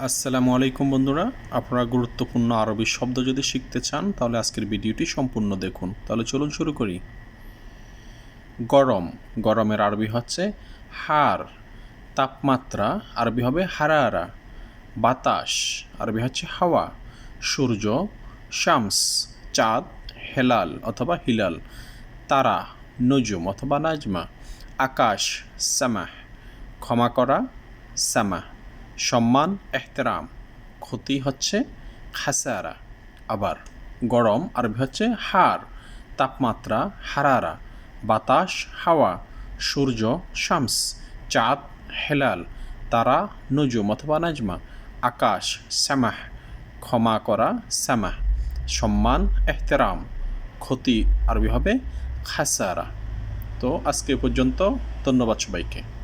আসসালামু আলাইকুম বন্ধুরা। আপনারা গুরুত্বপূর্ণ আরবি শব্দ যদি শিখতে চান, তাহলে আজকের ভিডিওটি সম্পূর্ণ দেখুন। তাহলে চলুন শুরু করি। গরম। গরমের আরবি হচ্ছে হার, তাপমাত্রা। আরবি হবে হারারা। বাতাস। আরবি হচ্ছে হাওয়া। সূর্য, শামস, চাঁদ, হেলাল অথবা হিলাল। তারা, নজুম অথবা নাজমা। আকাশ, সামাহ। ক্ষমা করা, সামাহ। সম্মান, এহতেরাম। ক্ষতি হচ্ছে খাসারা আবার গরম, আরবি হচ্ছে হার, তাপমাত্রা হারারা, বাতাস, হাওয়া, সূর্য, শামস, চাঁদ, হেলাল, তারা, নজুম অথবা নাজমা, আকাশ সামাহ ক্ষমা করা সামাহ সম্মান, এহতেরাম, ক্ষতি, আরবি হবে খাসারা তো আজকে পর্যন্ত, ধন্যবাদ সবাইকে।